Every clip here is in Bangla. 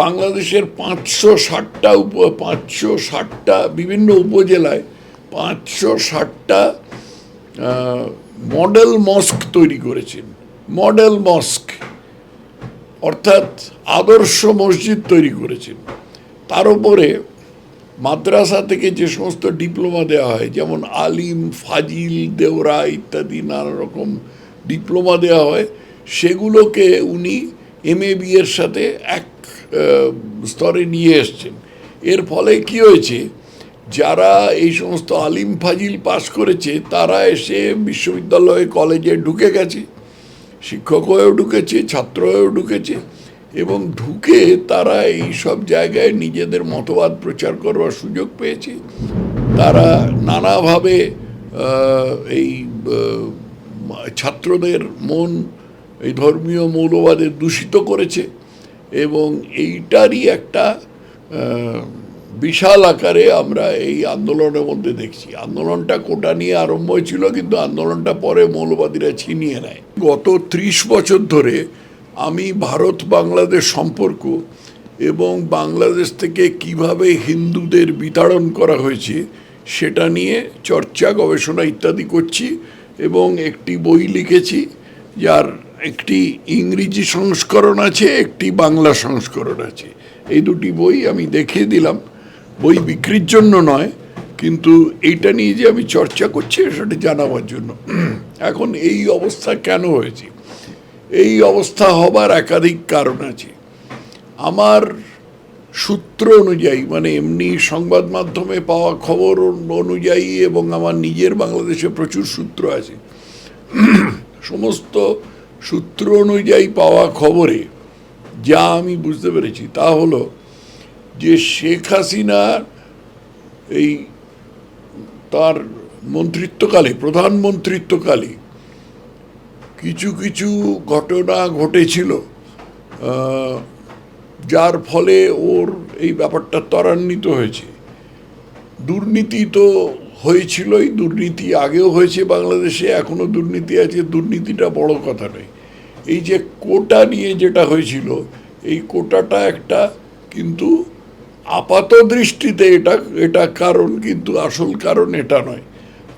বাংলাদেশের পাঁচশো ষাটটা উপ, পাঁচশো ষাটটা বিভিন্ন উপজেলায় পাঁচশো ষাটটা মডেল মস্ক তৈরি করেছেন। মডেল মস্ক, অর্থাৎ আদর্শ মসজিদ তৈরি করেছেন। তার উপরে মাদ্রাসা থেকে যে সমস্ত ডিপ্লোমা দেওয়া হয়, যেমন আলিম, ফাজিল, দেওরা ইত্যাদি, নানা রকম ডিপ্লোমা দেওয়া হয়, সেগুলোকে উনি এম এ বি এর সাথে এক স্তরে নিয়ে এসছেন। এর ফলে কি হয়েছে, যারা এই সমস্ত আলিম ফাজিল পাশ করেছে, তারা এসে বিশ্ববিদ্যালয়ে কলেজে ঢুকে গেছে, শিক্ষক হয়েও ঢুকেছে, ছাত্র হয়েও ঢুকেছে এবং ঢুকে তারা এই সব জায়গায় নিজেদের মতবাদ প্রচার করবার সুযোগ পেয়েছে। তারা নানাভাবে এই ছাত্রদের মন, এই ধর্মীয় মৌলবাদে দূষিত করেছে। এবং এইটারই একটা বিশাল আকারে আমরা এই আন্দোলনের মধ্যে দেখছি। আন্দোলনটা কোটা নিয়ে আরম্ভ হয়েছিল, কিন্তু আন্দোলনটা পরে মৌলবাদীরা ছিনিয়ে নেয়। গত ত্রিশ বছর ধরে আমি ভারত বাংলাদেশ সম্পর্ক এবং বাংলাদেশ থেকে কীভাবে হিন্দুদের বিতাড়ন করা হয়েছে, সেটা নিয়ে চর্চা, গবেষণা ইত্যাদি করছি এবং একটি বই লিখেছি, যার একটি ইংরেজি সংস্করণ আছে, একটি বাংলা সংস্করণ আছে। এই দুটি বই আমি দেখিয়ে দিলাম। বই বিক্রির জন্য নয়, কিন্তু এইটা নিয়ে যে আমি চর্চা করছি, সেটা জানাবার জন্য। এখন এই অবস্থা কেন হয়েছে? এই অবস্থা হবার একাধিক কারণ আছে। আমার সূত্র অনুযায়ী মানে এমনি সংবাদ মাধ্যমে পাওয়া খবর অনুযায়ী এবং আমার নিজের বাংলাদেশে প্রচুর সূত্র আছে। সমস্ত সূত্র অনুযায়ী পাওয়া খবরে, যা আমি বুঝতে পেরেছি, তা হলো যে শেখ হাসিনার এই তার মন্ত্রিত্বকালে প্রধানমন্ত্রিত্বকালে কিছু কিছু ঘটনা ঘটেছিল যার ফলে ওর এই ব্যাপারটা ত্বরান্বিত হয়েছে। দুর্নীতি তো হয়েছিলই, দুর্নীতি আগেও হয়েছে বাংলাদেশে এখনও দুর্নীতি আছে, দুর্নীতিটা বড় কথা নয়। এই যে কোটা নিয়ে যেটা হয়েছিল, এই কোটাটা একটা কিন্তু আপাত দৃষ্টিতে এটা এটা কারণ কিন্তু আসল কারণ এটা নয়।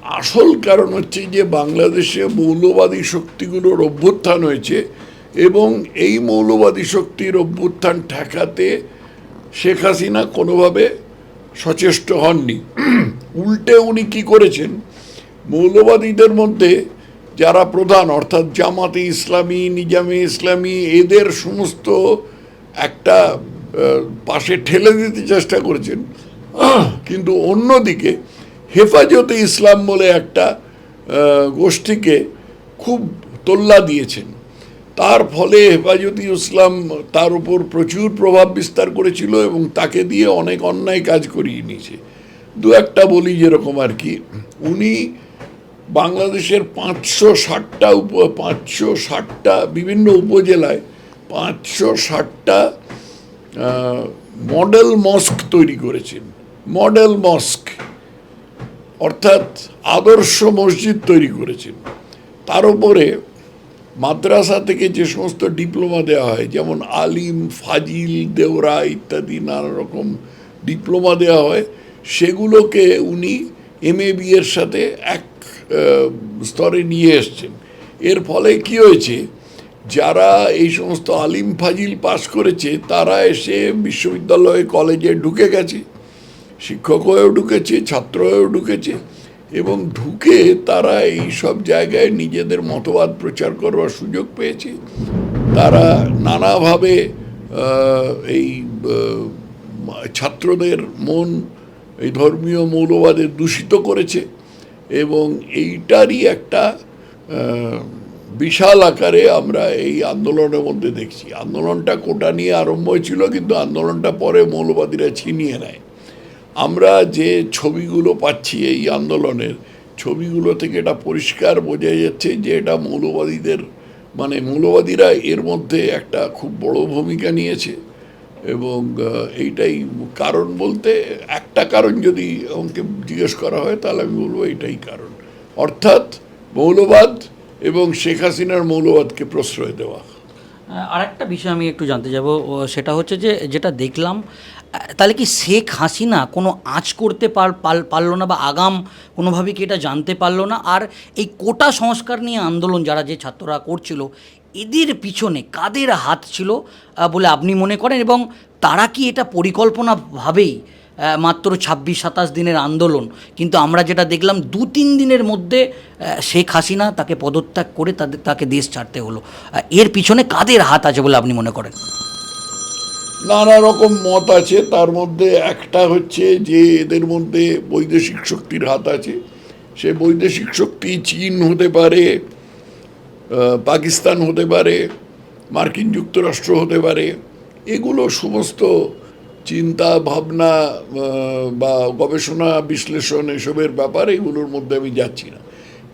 আসল কারণ হচ্ছে যে বাংলাদেশে মৌলবাদী শক্তিগুলোর অভ্যুত্থান হয়েছে এবং এই মৌলবাদী শক্তির অভ্যুত্থান ঠেকাতে শেখ হাসিনা কোনোভাবে সচেষ্ট হননি। উল্টে উনি কি করেছেন? মৌলবাদীদের মধ্যে যারা প্রধান, অর্থাৎ জামাতে ইসলামী, নিজামে ইসলামী, এদের সমস্ত একটা পাশে ঠেলে দিতে চেষ্টা করেছেন। কিন্তু অন্যদিকে হেফাজতে ইসলাম বলে একটা গোষ্ঠীকে খুব তোল্লা দিয়েছেন। তার ফলে হেফাজতে ইসলাম তার উপর প্রচুর প্রভাব বিস্তার করেছিল এবং তাকে দিয়ে অনেক অন্যায় কাজ করিয়ে নিয়েছে। দু একটা বলি যেরকম আর কি, উনি বাংলাদেশের পাঁচশো ষাটটা উপ, পাঁচশো ষাটটা বিভিন্ন উপজেলায় পাঁচশো ষাটটা মডেল মস্ক তৈরি করেছেন। মডেল মস্ক, অর্থাৎ আদর্শ মসজিদ তৈরি করেছেন। তার উপরে মাদ্রাসা থেকে যে সমস্ত ডিপ্লোমা দেওয়া হয়, যেমন আলিম, ফাজিল, দেওরা ইত্যাদি নানা রকম ডিপ্লোমা দেওয়া হয়, সেগুলোকে উনি এম এ বি এর সাথে এক স্তরে নিয়ে এসছেন। এর ফলে কি হয়েছে, যারা এই সমস্ত আলিম ফাজিল পাশ করেছে, তারা এসে বিশ্ববিদ্যালয়ে কলেজে ঢুকে গেছে, শিক্ষক হয়েও ঢুকেছে, ছাত্র হয়েও ঢুকেছে এবং ঢুকে তারা এই সব জায়গায় নিজেদের মতবাদ প্রচার করবার সুযোগ পেয়েছে। তারা নানাভাবে এই ছাত্রদের মন এই ধর্মীয় মৌলবাদে দূষিত করেছে এবং এইটারই একটা বিশাল আকারে আমরা এই আন্দোলনের মধ্যে দেখছি। আন্দোলনটা কোটা নিয়ে আরম্ভ হয়েছিল, কিন্তু আন্দোলনটা পরে মৌলবাদীরা ছিনিয়ে নেয়। আমরা যে ছবিগুলো পাচ্ছি এই আন্দোলনের, ছবিগুলো থেকে এটা পরিষ্কার বোঝা যাচ্ছে যে এটা মৌলবাদীদের মানে মৌলবাদীরা এর মধ্যে একটা খুব বড় ভূমিকা নিয়েছে। এবং এইটাই কারণ বলতে একটা কারণ যদি আমাকে জিজ্ঞেস করা হয়, তাহলে আমি বলব এইটাই কারণ। অর্থাৎ মৌলবাদ এবং শেখ হাসিনার মৌলবাদকে প্রশ্রয় দেওয়া। আরেকটা বিষয় আমি একটু জানতে যাব সেটা হচ্ছে যে, যেটা দেখলাম তাহলে কি শেখ হাসিনা কোনো আঁচ করতে পারল না বা আগাম কোনোভাবে কি এটা জানতে পারল না? আর এই কোটা সংস্কার নিয়ে আন্দোলন যারা যে ছাত্ররা করছিল এদের পিছনে কাদের হাত ছিল বলে আপনি মনে করেন? এবং তারা কি এটা পরিকল্পনাভাবেই মাত্র ছাব্বিশ সাতাশ দিনের আন্দোলন? কিন্তু আমরা যেটা দেখলাম, দু তিন দিনের মধ্যে শেখ হাসিনা তাকে পদত্যাগ করে তাদের, তাকে দেশ ছাড়তে হলো। এর পিছনে কাদের হাত আছে বলে আপনি মনে করেন? নানা রকম মত আছে। তার মধ্যে একটা হচ্ছে যে, এদের মধ্যে বৈদেশিক শক্তির হাত আছে। সে বৈদেশিক শক্তি চীন হতে পারে পাকিস্তান হতে পারে, মার্কিন যুক্তরাষ্ট্র হতে পারে, এগুলো সমস্ত চিন্তা, ভাবনা বা গবেষণা, বিশ্লেষণ এসবের ব্যাপারে এগুলোর মধ্যে আমি যাচ্ছি না।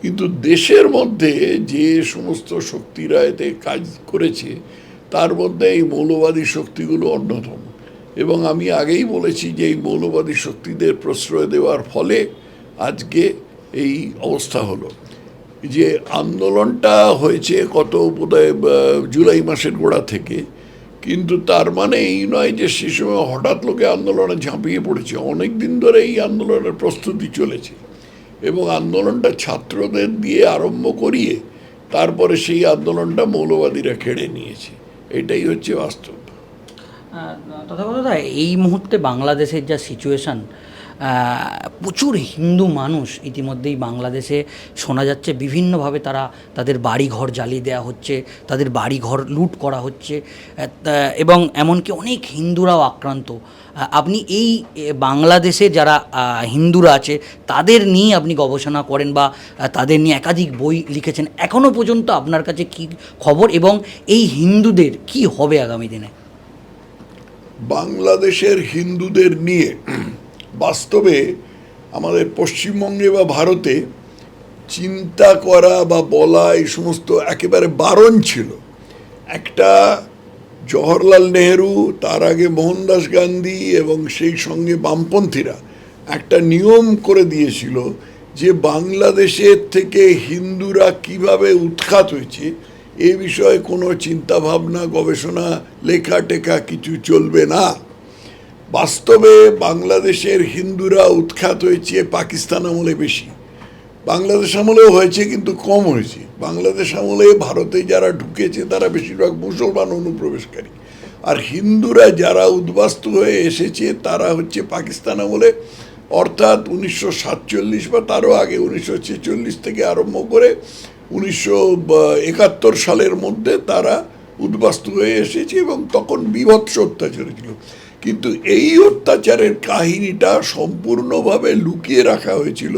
কিন্তু দেশের মধ্যে যে সমস্ত শক্তিরা এতে কাজ করেছে, তার মধ্যে এই মৌলবাদী শক্তিগুলো অন্যতম। এবং আমি আগেই বলেছি যে এই মৌলবাদী শক্তিদের প্রশ্রয় দেওয়ার ফলে আজকে এই অবস্থা হলো। যে আন্দোলনটা হয়েছে কত বোধহয় জুলাই মাসের গোড়া থেকে, কিন্তু তার মানে এই নয় যে সে সময় হঠাৎ লোকে আন্দোলনে ঝাঁপিয়ে পড়েছে। অনেক দিন ধরে এই আন্দোলনের প্রস্তুতি চলেছে এবং আন্দোলনটা ছাত্রদের দিয়ে আরম্ভ করিয়ে তারপরে সেই আন্দোলনটা মৌলবাদীরা কেড়ে নিয়েছে। এটাই হচ্ছে বাস্তব। তথাগত এই মুহূর্তে বাংলাদেশের যা সিচুয়েশান প্রচুর হিন্দু মানুষ ইতিমধ্যেই বাংলাদেশে শোনা যাচ্ছে। বিভিন্নভাবে তারা তাদের বাড়িঘর জ্বালিয়ে দেওয়া হচ্ছে, তাদের বাড়িঘর লুট করা হচ্ছে এবং এমনকি অনেক হিন্দুরাও আক্রান্ত। আপনি এই বাংলাদেশে যারা হিন্দুরা আছে, তাদের নিয়ে আপনি গবেষণা করেন বা তাদের নিয়ে একাধিক বই লিখেছেন এখনও পর্যন্ত আপনার কাছে কি খবর এবং এই হিন্দুদের কি হবে আগামী দিনে? বাংলাদেশের হিন্দুদের নিয়ে বাস্তবে আমাদের পশ্চিমবঙ্গে বা ভারতে চিন্তা করা বা বলা এই সমস্ত একেবারে বারণ ছিল। একটা জওহরলাল নেহেরু, তার আগে মোহনদাস গান্ধী এবং সেই সঙ্গে বামপন্থীরা একটা নিয়ম করে দিয়েছিল যে বাংলাদেশের থেকে হিন্দুরা কীভাবে উৎখাত হয়েছে এ বিষয়ে কোনো চিন্তাভাবনা, গবেষণা লেখা টেখা কিছু চলবে না। বাস্তবে বাংলাদেশের হিন্দুরা উৎখাত হয়েছে, পাকিস্তান আমলে বেশি। বাংলাদেশ আমলেও হয়েছে, কিন্তু কম হয়েছে। বাংলাদেশ আমলে ভারতে যারা ঢুকেছে, তারা বেশিরভাগ মুসলমান অনুপ্রবেশকারী। আর হিন্দুরা যারা উদ্বাস্তু হয়ে এসেছে, তারা হচ্ছে পাকিস্তান আমলে। অর্থাৎ উনিশশো সাতচল্লিশ বা তারও আগে, উনিশশো ছেচল্লিশ থেকে আরম্ভ করে উনিশশো একাত্তর সালের মধ্যে তারা উদ্বাস্তু হয়ে এসেছে এবং তখন বিভৎস অত্যাচার ছিল। কিন্তু এই অত্যাচারের কাহিনীটা সম্পূর্ণভাবে লুকিয়ে রাখা হয়েছিল।